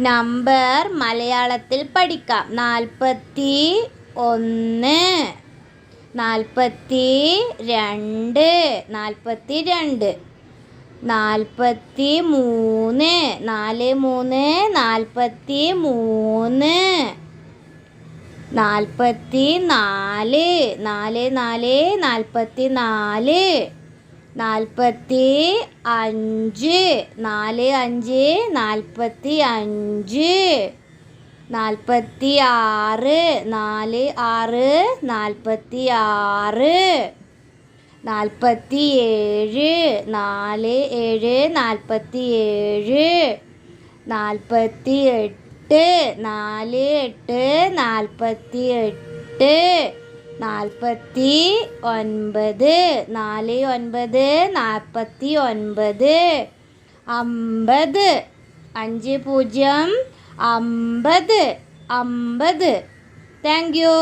Number മലയാളത്തിൽ പഠിക്കാം. നാൽപ്പത്തി ഒന്ന് നാൽപ്പത്തി രണ്ട് നാൽപ്പത്തി രണ്ട് നാൽപ്പത്തി മൂന്ന് നാല് മൂന്ന് നാൽപ്പത്തി മൂന്ന് നാൽപ്പത്തി നാല് നാല് നാല് നാൽപ്പത്തി നാല് നാൽപ്പത്തി അഞ്ച് നാല് അഞ്ച് നാൽപ്പത്തി അഞ്ച്. നാൽപ്പത്തി ആറ് നാല് ആറ് നാൽപ്പത്തി ആറ്. നാൽപ്പത്തി ഏഴ് നാല് ഏഴ് നാൽപ്പത്തി ഏഴ്. നാൽപ്പത്തി എട്ട് നാല് എട്ട് നാൽപ്പത്തി എട്ട്. നാൽപ്പത്തി ഒൻപത് നാല് ഒൻപത് നാൽപ്പത്തി ഒൻപത് അമ്പത്. അഞ്ച് പൂജ്യം അമ്പത്. അമ്പത്. Thank you.